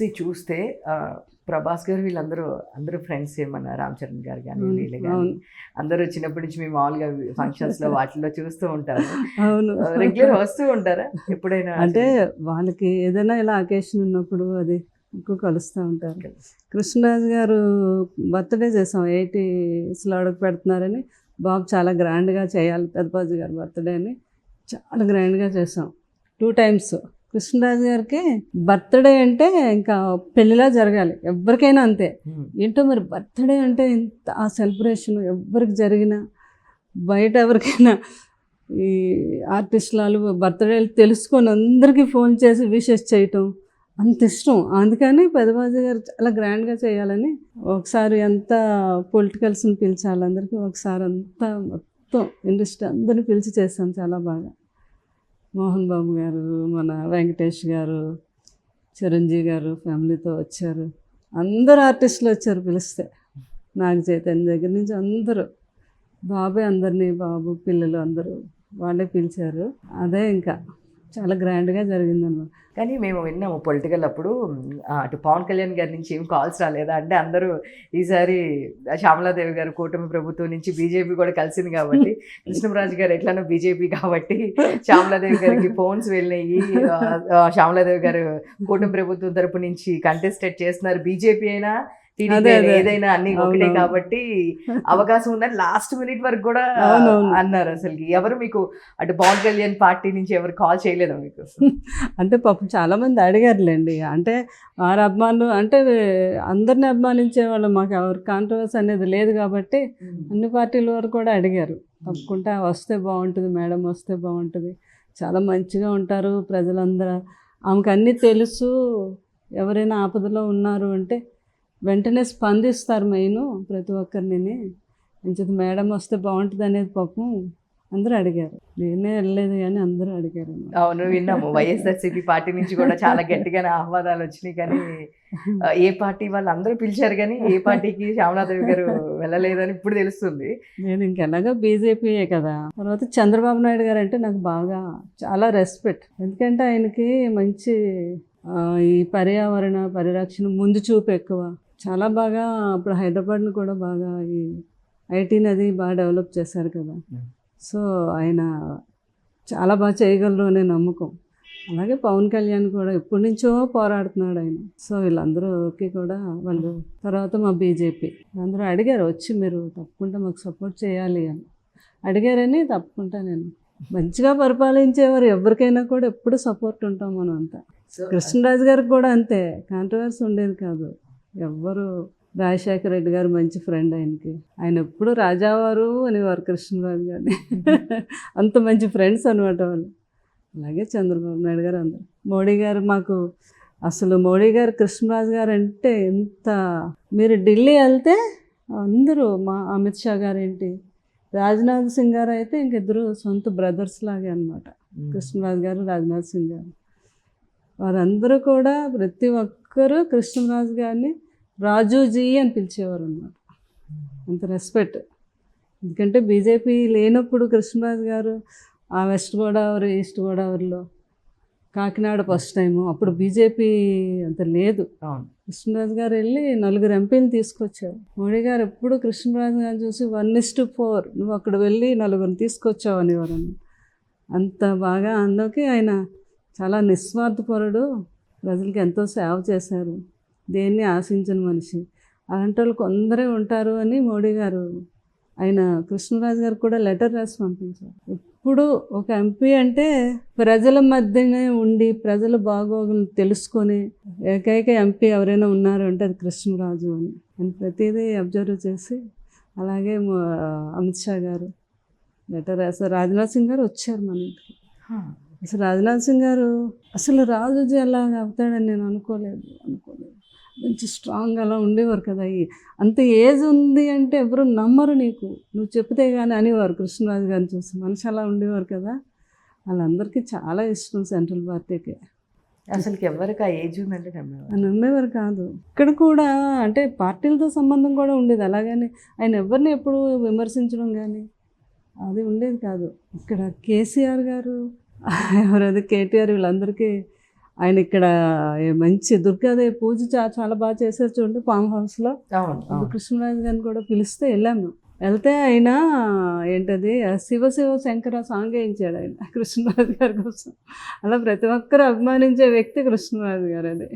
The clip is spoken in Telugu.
సి చూస్తే ప్రభాస్ గారు వీళ్ళందరూ అందరూ ఫ్రెండ్స్ ఏమన్నా రామ్ చరణ్ గారు కానీ వీళ్ళు కానీ. అందరూ చిన్నప్పటి నుంచి మేము మామూలుగా ఫంక్షన్స్లో వాటిలో చూస్తూ ఉంటారు అవును. రెగ్యులర్ వస్తూ ఉంటారా? ఎప్పుడైనా అంటే వాళ్ళకి ఏదైనా ఇలా అకేషన్ ఉన్నప్పుడు అది ఎక్కువ కలుస్తూ ఉంటారు. కృష్ణరాజు గారు బర్త్డే చేసాం ఎయిటీస్లో అడుగు పెడుతున్నారని బాబు చాలా గ్రాండ్గా చేయాలి పెద్దబాజు గారి బర్త్డే అని చాలా గ్రాండ్గా చేసాం. టూ టైమ్స్ కృష్ణరాజు గారికి బర్త్డే అంటే ఇంకా పెళ్ళిలా జరగాలి. ఎవరికైనా అంతే. ఏంటో మరి బర్త్డే అంటే ఇంత ఆ సెలబ్రేషన్ ఎవరికి జరిగినా బయట ఎవరికైనా ఈ ఆర్టిస్టులు బర్త్డేలు తెలుసుకొని అందరికీ ఫోన్ చేసి విషెస్ చేయటం అంత ఇష్టం. అందుకని పెదబాజీ గారు చాలా గ్రాండ్గా చేయాలని ఒకసారి అంతా పొలిటికల్స్ని పిలిచాలి. అందరికీ ఒకసారి అంతా మొత్తం ఇండస్ట్రీ అందరిని పిలిచి చేస్తాం చాలా బాగా. మోహన్ బాబు గారు మన వెంకటేష్ గారు చిరంజీవి గారు ఫ్యామిలీతో వచ్చారు. అందరు ఆర్టిస్టులు వచ్చారు పిలిస్తే. నాగ చైతన్య దగ్గర నుంచి అందరూ. బాబే అందరినీ బాబు పిల్లలు అందరూ వాళ్ళే పిలిచారు. అదే ఇంకా. చాలా గ్రాండ్గా జరిగిందన్నమాట కానీ మేము విన్నాము పొలిటికల్ అప్పుడు అటు పవన్ కళ్యాణ్ గారి నుంచి ఏం కాల్స్ రాలేదా అంటే అందరూ ఈసారి శ్యామలాదేవి గారు కూటమి ప్రభుత్వం నుంచి బీజేపీ కూడా కలిసింది కాబట్టి కృష్ణరాజు గారు ఎట్లానో బీజేపీ కాబట్టి శ్యామలాదేవి గారికి ఫోన్స్ వెళ్ళినాయి. శ్యామలాదేవి గారు కూటమి ప్రభుత్వం తరపు నుంచి కంటెస్టెడ్ చేస్తున్నారు. బీజేపీ అయినా ఏదైనా అన్ని ఒకటే. కాబట్టి అవకాశం ఉందని లాస్ట్ మినిట్ వరకు కూడా. అన్నారు అసలు ఎవరు మీకు అటు పవన్ కళ్యాణ్ పార్టీ నుంచి ఎవరు కాల్ చేయలేదా మీకు అంటే పాపం చాలామంది అడిగారులేండి. అంటే వారి అభిమానులు అంటే అందరిని అభిమానించే వాళ్ళు మాకు ఎవరు కాంట్రవర్సీ అనేది లేదు కాబట్టి అన్ని పార్టీల వారు కూడా అడిగారు. తప్పకుండా వస్తే బాగుంటుంది మేడం వస్తే బాగుంటుంది. చాలా మంచిగా ఉంటారు ప్రజలందరూ. ఆమెకు అన్నీ తెలుసు. ఎవరైనా ఆపదలో ఉన్నారు అంటే వెంటనే స్పందిస్తారు మెయిన్ ప్రతి ఒక్కరిని. మంచిది మేడం వస్తే బాగుంటుంది అనేది పాపం అందరూ అడిగారు. నేనే వెళ్ళలేదు కానీ అందరూ అడిగారు అవును విన్నాము. వైఎస్ఆర్సీపీ పార్టీ నుంచి కూడా చాలా గట్టిగానే ఆహ్వానాలు వచ్చినాయి కానీ ఏ పార్టీ వాళ్ళు అందరూ పిలిచారు కానీ ఏ పార్టీకి శ్యామలాదేవి గారు వెళ్ళలేదని ఇప్పుడు తెలుస్తుంది. నేను ఇంకెలాగా బీజేపీయే కదా. తర్వాత చంద్రబాబు నాయుడు గారు అంటే నాకు బాగా చాలా రెస్పెక్ట్. ఎందుకంటే ఆయనకి మంచి ఈ పర్యావరణ పరిరక్షణ ముందు చూపు ఎక్కువ. చాలా బాగా ఇప్పుడు హైదరాబాద్ని కూడా బాగా ఈ ఐటీని అది బాగా డెవలప్ చేశారు కదా. సో ఆయన చాలా బాగా చేయగలరు అనే నమ్మకం. అలాగే పవన్ కళ్యాణ్ కూడా ఎప్పటి నుంచో పోరాడుతున్నాడు ఆయన. సో వీళ్ళందరూకి కూడా వాళ్ళు తర్వాత మా బీజేపీ. అందరూ అడిగారు వచ్చి మీరు తప్పకుండా మాకు సపోర్ట్ చేయాలి అని. అడిగారని తప్పకుండా నేను. మంచిగా పరిపాలించేవారు ఎవరికైనా కూడా ఎప్పుడు సపోర్ట్ ఉంటాం మనం అంతా. కృష్ణరాజు గారికి కూడా అంతే. కాంట్రవర్సీ ఉండేది కాదు. ఎవ్వరు రాజశేఖర రెడ్డి గారు మంచి ఫ్రెండ్ ఆయనకి. ఆయన ఎప్పుడు రాజావారు అనేవారు కృష్ణరాజు గారిని. అంత మంచి ఫ్రెండ్స్ అనమాట వాళ్ళు. అలాగే చంద్రబాబు నాయుడు గారు అందరు. మోడీ గారు మాకు అసలు మోడీ గారు కృష్ణరాజు గారు అంటే ఎంత మీరు ఢిల్లీ వెళ్తే అందరూ మా అమిత్ షా గారు ఏంటి రాజ్నాథ్ సింగ్ గారు అయితే ఇంకిద్దరు సొంత బ్రదర్స్ లాగే అనమాట కృష్ణరాజు గారు రాజ్నాథ్ సింగ్ గారు. వారందరూ కూడా ప్రతి ఒక్కరూ కృష్ణరాజు గారిని రాజుజీ అని పిలిచేవారు అన్నమాట. అంత రెస్పెక్ట్ ఎందుకంటే బీజేపీ లేనప్పుడు కృష్ణరాజు గారు ఆ వెస్ట్ గోదావరి ఈస్ట్ గోదావరిలో కాకినాడ ఫస్ట్ టైము అప్పుడు బీజేపీ అంత లేదు. అవును. కృష్ణరాజు గారు వెళ్ళి నలుగురు ఎంపీని తీసుకొచ్చారు. మోడీ గారు ఎప్పుడు కృష్ణరాజు గారు చూసి వన్ ఇస్ టు ఫోర్ నువ్వు అక్కడ వెళ్ళి నలుగురిని తీసుకొచ్చావు అనేవారు. అంత బాగా అందుకే ఆయన చాలా నిస్వార్థపరుడు ప్రజలకి ఎంతో సేవ చేశారు. దేన్ని ఆశించిన మనిషి. అలాంటి వాళ్ళు కొందరే ఉంటారు అని మోడీ గారు ఆయన కృష్ణరాజు గారు కూడా లెటర్ రాసి పంపించారు. ఇప్పుడు ఒక ఎంపీ అంటే ప్రజల మధ్యనే ఉండి ప్రజల బాగోగులు తెలుసుకొని ఏకైక ఎంపీ ఎవరైనా ఉన్నారు అంటే అది కృష్ణరాజు అని. అని ప్రతిదీ అబ్జర్వ్ చేసి అలాగే అమిత్ షా గారు లెటర్ రాశారు. రాజ్నాథ్ సింగ్ గారు వచ్చారు మన ఇంటికి. అసలు రాజ్నాథ్ సింగ్ గారు అసలు రాజుజీ అలా అవుతాడని నేను అనుకోలేదు అనుకోలేదు. మంచి స్ట్రాంగ్ అలా ఉండేవారు కదా. అంత ఏజ్ ఉంది అంటే ఎవరు నమ్మరు నీకు. నువ్వు చెప్తే కానీ అనేవారు కృష్ణరాజు గారిని చూసి. మనిషి అలా ఉండేవారు కదా. వాళ్ళందరికీ చాలా ఇష్టం సెంట్రల్ పార్టీకి. అసలుకి ఎవరికి ఆ ఏజ్ ఉందంటే నమ్మేవారు. నమ్మేవారు కాదు. ఇక్కడ కూడా అంటే పార్టీలతో సంబంధం కూడా ఉండేది. అలాగని ఆయన ఎవరిని ఎప్పుడు విమర్శించడం కానీ అది ఉండేది కాదు. ఇక్కడ కేసీఆర్ గారు ఎవరది కేటీఆర్ వీళ్ళందరికీ ఆయన ఇక్కడ మంచి దుర్గాదేవి పూజ చాలా బాగా చేశారు చూడండి ఫామ్ హౌస్లో. కృష్ణరాజు గారిని కూడా పిలిస్తే వెళ్ళాము వెళ్తే ఆయన ఏంటది శివ శివ శంకర సాంగ్ వేయించాడు ఆయన కృష్ణరాజు గారి కోసం. అలా ప్రతి ఒక్కరు అభిమానించే వ్యక్తి కృష్ణరాజు గారు అది.